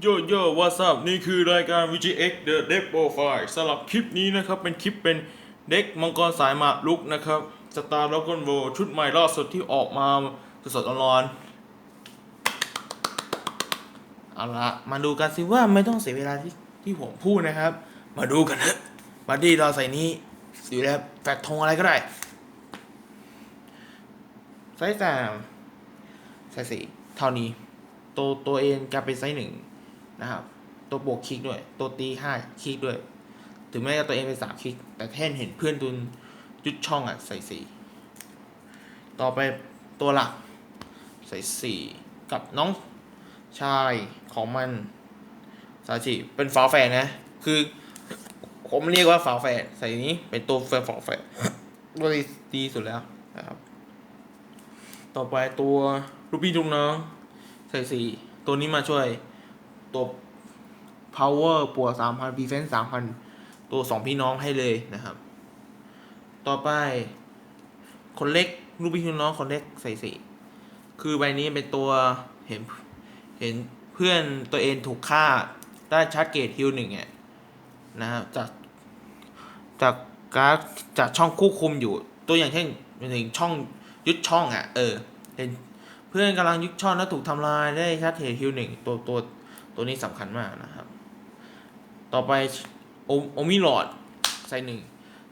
โยโย่ว h a t s up นี่คือรายการ VGX The Deck Profile สำหรับคลิปนี้นะครับ เป็นคลิปเป็นเด็กมังกรสายหมากลุกนะครับสตาร์ล็อกกอนโวชุดใหม่ล่าสุดที่ออกมาสดๆร้อนเอาละมาดูกันสิว่าไม่ต้องเสียเวลาที่ที่ผมพูดนะครับ มาดูกันเถอะบัดดี้เราใส่นี้สีแล้วแฟกทงอะไรก็ได้ไซส์สามไซส์สี่เท่านี้ ตัวตัวเองกลายเป็นไซส์หนึ่ง นะครับ ตัวบวกคลิกด้วย ตัวตีห้าคลิกด้วย ถึงแม้จะตัวเองเป็นสามคลิก แต่แท่นเห็นเพื่อนตุนยุดช่องอะใส่สี่ต่อไปตัวหลักใส่สี่กับน้องชายของมันสาชิเป็นฝาแฝดนะ คือผมเรียกว่าฝาแฝดใส่นี้เป็นตัวแฝดฝาแฝดตัวดีดีสุดแล้วนะครับ ต่อไปตัวลูกพี่ลูกน้องใส่สี่ตัวนี้มาช่วย ตัว power ปัวสามพัน defense สามพันตัวสองพี่น้องให้เลยนะครับ ต่อไป คนเล็กลูกพี่น้องคนเล็กใส่สีคือใบนี้เป็นตัวเห็นเห็นเพื่อนตัวเองถูกฆ่าได้ชาร์จเกตฮิลหนึ่งเนี่ยนะครับจากจากการจากช่องควบคุมอยู่ ตัวอย่างเช่นหนึ่งช่องยึดช่องอะเออเห็นเพื่อนกำลังยึดช่องแล้วถูกทำลายได้ชัดเทฮิลหนึ่งตัวตัว ตัวนี้สำคัญมากนะครับ ต่อไปโอมิลอดใส่หนึ่ง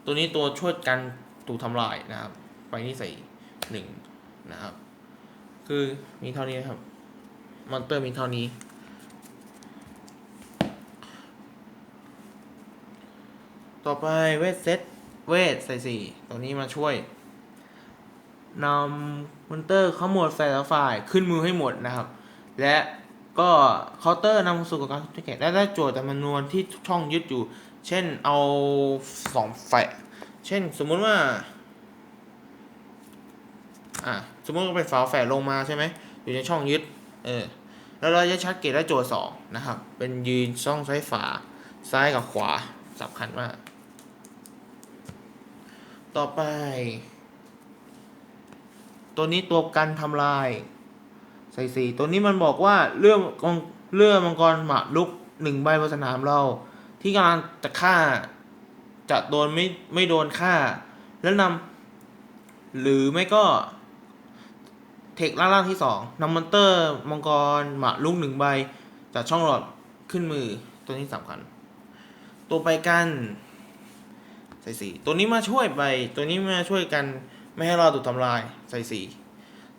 ตัวนี้ตัวช่วยกันถูกทำลายนะครับ ไปนี่ใส่หนึ่งนะครับ คือมีเท่านี้ครับ มอนเตอร์มีเท่านี้ ต่อไปเวทเซตเวทใส่สี่ตัวนี้มาช่วยนำมอนเตอร์เข้าโหมดแฟร์ฝ่ายขึ้นมือให้หมดนะครับ และ ก็เคาน์เตอร์นำสู่กับการทุกแก่และได้โจทย์จำนวนที่ช่องยึดอยู่ เช่นเอาสองแฟร์เช่นสมมุติว่า อะสมมติว่าเป็นฝาแฝดลงมาใช่ไหมอยู่ในช่องยึด เออ แล้วเราจะชัดเกตได้โจทย์สองนะครับ เป็นยืนช่องซ้ายฝา ซ้ายกับขวาสำคัญมาก ต่อไป ตัวนี้ตัวกันทำลาย ใส่สีตัวนี้มันบอกว่าเรื่องกองเรื่องมังกรหมาลุกหนึ่งใบบนสนามเรา ที่กำลังจะฆ่า จะโดนไม่ไม่โดนฆ่า แล้วนำหรือไม่ก็ เทคล่างๆที่สองนำมอนเตอร์มังกรหมาลุกหนึ่งใบจากช่องหลอดขึ้นมือตัวนี้สำคัญ ตัวไปกันใส่สีตัวนี้มาช่วยไป ตัวนี้มาช่วยกัน ไม่ให้เราถูกทำลายใส่สี่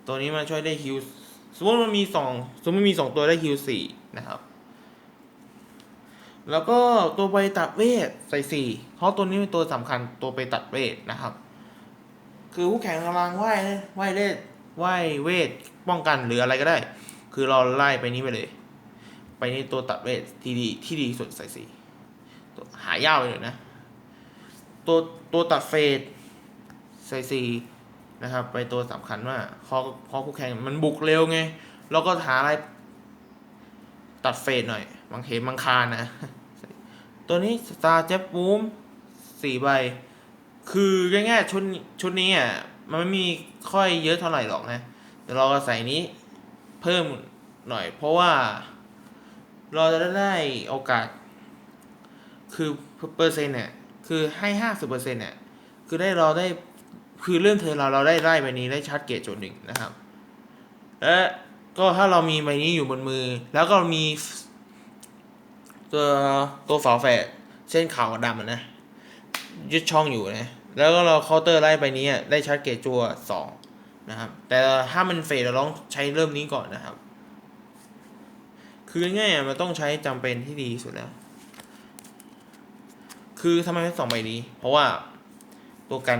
ตัวนี้มาช่วยได้ฮิว สมมติมันมีสองสมมติมีสองตัวได้ฮิวสี่นะครับ แล้วก็ตัวไปตัดเวทใส่สี่เพราะตัวนี้เป็นตัวสำคัญตัวไปตัดเวทนะครับ คือผู้แข่งกำลังไหว้ไหว้เลทไหว้เวทป้องกันหรืออะไรก็ได้ คือเราไล่ไปนี้ไปเลย ไปนี่ตัวตัดเวทที่ดีที่ดีสุดใส่สี่หายากไปเลยนะ ตัวตัวตัดเฟสใส่ซี นะครับ ไปตัวสำคัญว่าคอคอคู่แข่งมันบุกเร็วไง แล้วก็หาอะไร ตัดเฟสหน่อย บางเห็นบางคานนะ ตัวนี้สตาร์เจ็บบูมสี่ใบ คือง่ายๆชุดชุดนี้อะมันไม่มีค่อยเยอะเท่าไหร่หรอกนะแต่เราก็ใส่นี้เพิ่มหน่อย เพราะว่า เราจะได้โอกาส คือเปอร์เซ็นต์เนี่ยคือให้ห้าสิบเปอร์เซ็นต์เนี่ยคือได้เราได้ คือเรื่องเธอเราเราได้ไล่ใบนี้ได้ชาร์จเกตโจทย์หนึ่งนะครับ และก็ถ้าเรามีใบนี้อยู่บนมือ แล้วก็มีตัวตัวฝาแฝดเส้นขาวกับดำนะยึดช่องอยู่นะ แล้วก็เราเคาน์เตอร์ไล่ใบนี้ได้ชาร์จเกตจัวสองนะครับ แต่ถ้ามันเฟดเราต้องใช้เริ่มนี้ก่อนนะครับ คือง่ายๆมันต้องใช้จำเป็นที่ดีสุดแล้ว คือทำไมไม่สองใบนี้ เพราะว่าตัวกัน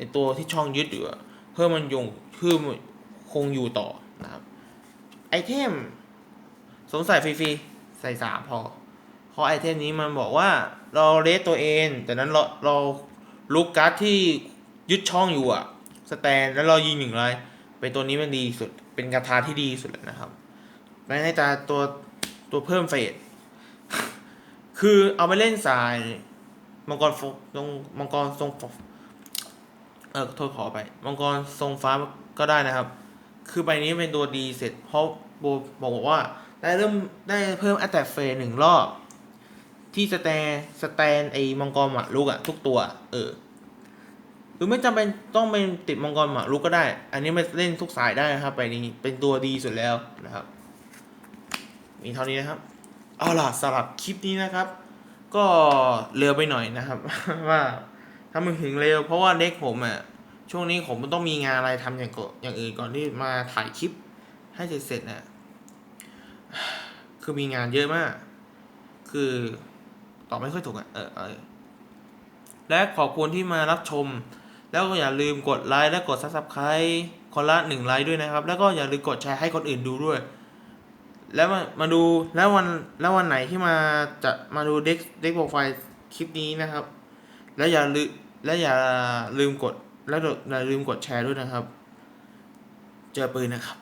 อตัวที่ช่องยึดอยู่อะเพื่อมันยงเพื่อคงอยู่ต่อนะครับไอเทมสงสัยฟรีๆใส่สามพอเพราะไอเทมนี้มันบอกว่าเราเลสตัวเองแต่นั้นเราเราลุกการ์ดที่ยึดช่องอยู่อะสแตนแล้วเรายิงหนึ่งไรเป็นตัวนี้มันดีสุดเป็นกระทาที่ดีสุดแล้วนะครับในในตาตัวตัวเพิ่มเฟสคือเอาไปเล่นสายมังกรฟกตรงมังกรทรง เออโทษขอไป มังกรทรงฟ้าก็ได้นะครับ คือใบนี้เป็นตัวดีเสร็จเพราะโบบอกว่าได้เริ่มได้เพิ่ม attack phase หนึ่งรอบ ที่สแตนสแตนไอ้มังกรหมากรุกอะทุกตัว เออ หรือไม่จำเป็นต้องเป็นติดมังกรหมากรุกก็ได้ อันนี้ไม่เล่นทุกสายได้นะครับ ไปนี้เป็นตัวดีสุดแล้วนะครับ มีเท่านี้นะครับ เอาล่ะสำหรับคลิปนี้นะครับ ก็เร็วไปหน่อยนะครับ ว่า ทำไมถึงเร็ว เพราะว่าเด็กผมอะช่วงนี้ผมต้องมีงานอะไรทำอย่างก่อนอย่างอื่นก่อนที่มาถ่ายคลิป ให้เสร็จเสร็จน่ะคือมีงานเยอะมาก คือตอบไม่ค่อยถูกอะเออเออและขอบคุณที่มารับชม แล้วก็อย่าลืมกดไลค์และกด subscribe คนละหนึ่งไลค์ด้วยนะครับ แล้วก็อย่าลืมกดแชร์ให้คนอื่นดูด้วย แล้วมามาดูแล้ววันแล้ววันไหนที่มาจะมาดูเด็กเด็กโปรไฟล์คลิปนี้นะครับ และอย่าลืมและอย่าลืมกดและอย่าลืมกดแชร์ด้วยนะครับ เจอปืนนะครับ